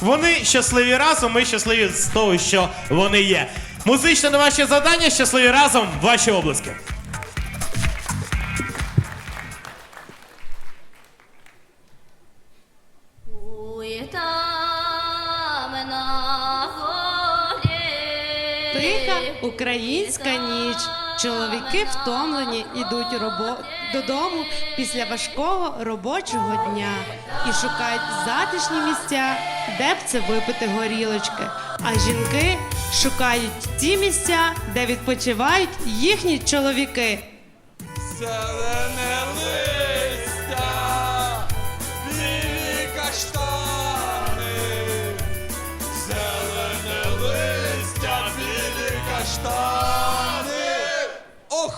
Вони щасливі разом, ми щасливі з того, що вони є. Музичне на ваші завдання, щасливі разом, ваші обласки. Українська ніч. Чоловіки втомлені йдуть робо... додому після важкого робочого дня і шукають затишні місця, де б це випити горілочки. А жінки шукають ті місця, де відпочивають їхні чоловіки. Зелене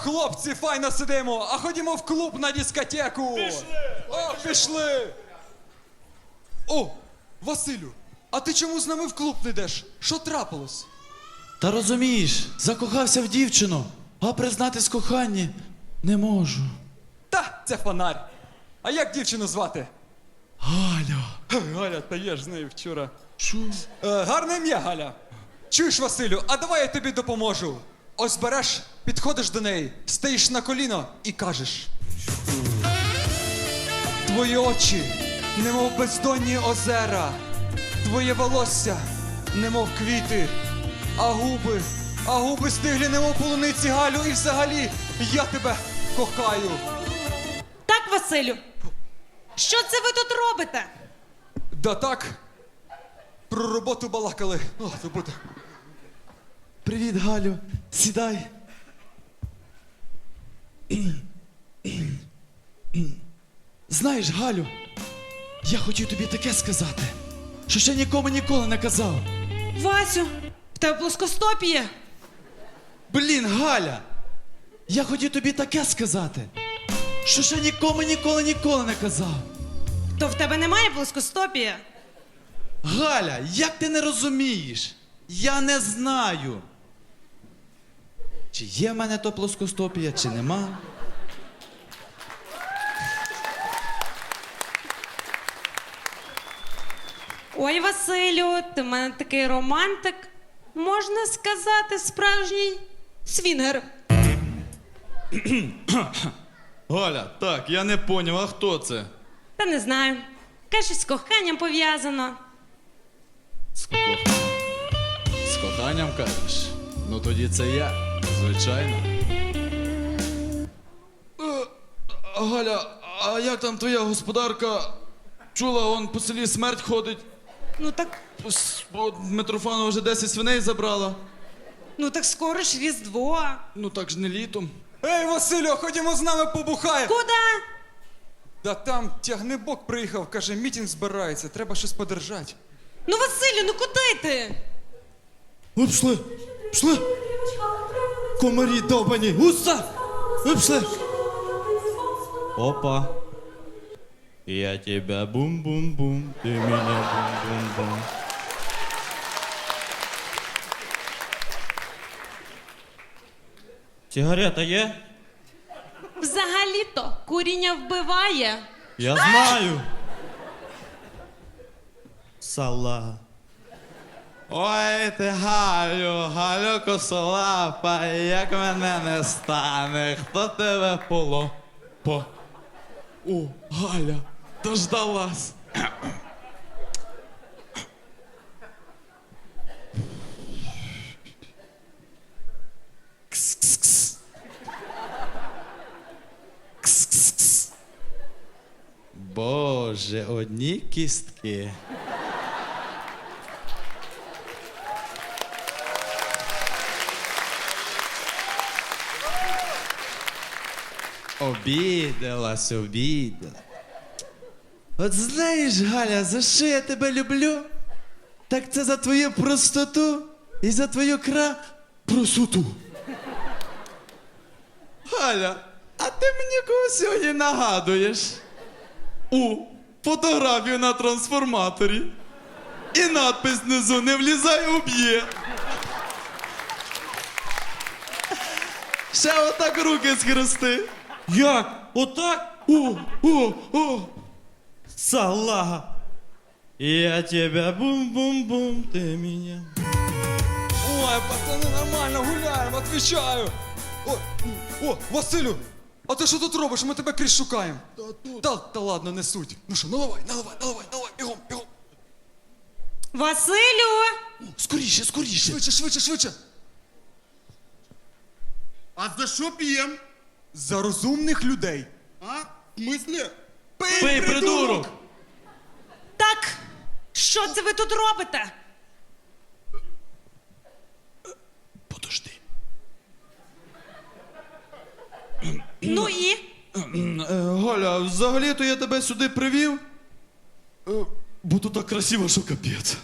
хлопці, файно сидимо, а ходімо в клуб на дискотеку. Пішли! О, пішли! О, Василю, а ти чому з нами в клуб не йдеш? Що трапилось? Та розумієш, закохався в дівчину, а признатись коханні не можу. Та, це фонарь. А як дівчину звати? Галя. Ха, Галя, та я ж з нею вчора. Що? Е, гарне ім'я, Галя. Чуєш, Василю, а давай я тобі допоможу. Ось береш, підходиш до неї, стоїш на коліно і кажеш. Твої очі, немов бездонні озера, твоє волосся, немов квіти, а губи, а губи стиглі, немов полуниці Галю, і взагалі я тебе кохаю. Так, Василю, що це ви тут робите? Да так. Про роботу балакали. О, то буде. Привіт, Галю. Сідай. Знаєш, Галю, я хотів тобі таке сказати, що ще нікому ніколи не казав. Васю, в тебе плоскостопія. Блін, Галя! Я хотів тобі таке сказати, що ще нікому ніколи ніколи не казав. То в тебе немає плоскостопія? Галя, як ти не розумієш? Я не знаю. Чи є в мене то плоскостопія, чи нема. Ой, Василю, ти в мене такий романтик. Можна сказати, справжній свінгер. Галя, так, я не поняв, а хто це? Та не знаю. Каже, з коханням пов'язано. З, кох... З коханням кажеш? Ну тоді це я, звичайно. Е, Галя, а як там твоя господарка? Чула, он по селі смерть ходить. Ну так, от Митрофанова вже 10 свиней забрала. ну так скоро ж Різдво. Ну так ж не літом. Ей, Василю, ходімо з нами побухаємо. Куда? Да там тягнебок приїхав, каже, мітінг збирається, треба щось подержати. Ну, Василю, ну куди ти? Ви пішли! Пішли! Комарі довбані! Уса! Ви пішли! Опа. Я тебя бум-бум-бум, ты меня бум-бум-бум. Сигарета є? Взагалі-то куріння вбиває. Я знаю. Салага. Ой, ти Галю, Галю косолапа, як мене не стане, хто тебе поло? По. О, Галя, дождалась. Кс-кс-кс. Кс-кс-кс. Боже, одні кістки. Обідалась, обідала. От знаєш, Галя, за що я тебе люблю? Так це за твою простоту і за твою кра... Простоту. Галя, а ти мені кого сьогодні нагадуєш? У фотографію на трансформаторі. І надпис внизу не влізай, уб'є. Ще отак руки схрести. Як? Отак? О, о, о! Салага. Я тебя бум-бум-бум, ты меня. Ой, пацани, нормально гуляємо, отвічаю. О, о, Василю, а ти що тут робиш? Ми тебе крізь шукаємо. Та, та, та ладно, не суть. Ну що, наливай, наливай, наливай, наливай, бігом, бігом. Василю! Скоріше, скоріше. Швидше, швидше, швидше. А за що п'єм? За розумних людей. А? В смислі? Пий, придурок! Так, що це ви тут робите? Подожди. Ну і? Е, Галя, взагалі-то я тебе сюди привів. е, Бо тут так красиво, що капець.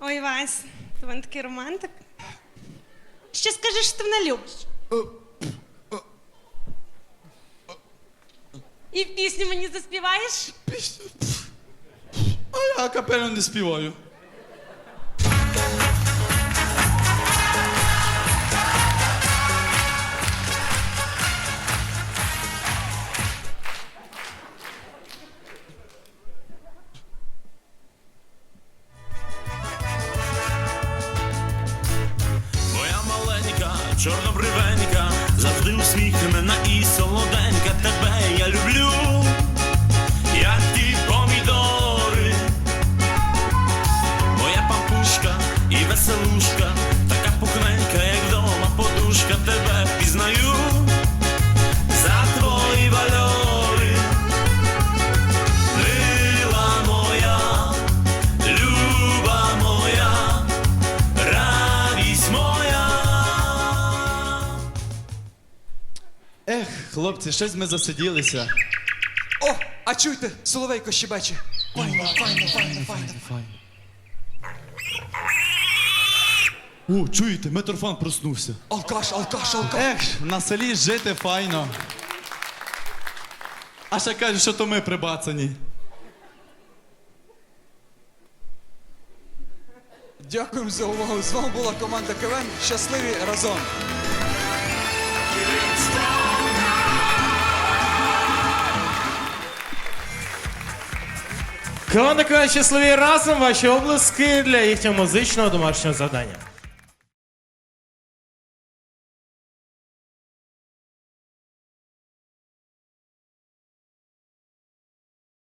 Ой, Вась, ти він такий романтик. Що скажеш, що ти мене любиш? І в пісню мені заспіваєш? А я капельно не співаю. Чорнобривенька, завжди усміхнена і хлопці, щось ми засиділися. О, а чуйте, соловейко щебече. Файно, файно, файно, файно. О, чуєте, Митрофан проснувся. Алкаш, алкаш, алкаш. Ех, на селі жити файно. А ще кажуть, що то ми прибацані. Дякуємо за увагу. З вами була команда КВН. Щасливі разом. Команда щасливі разом. Ваші обласки для їхнього музичного домашнього завдання.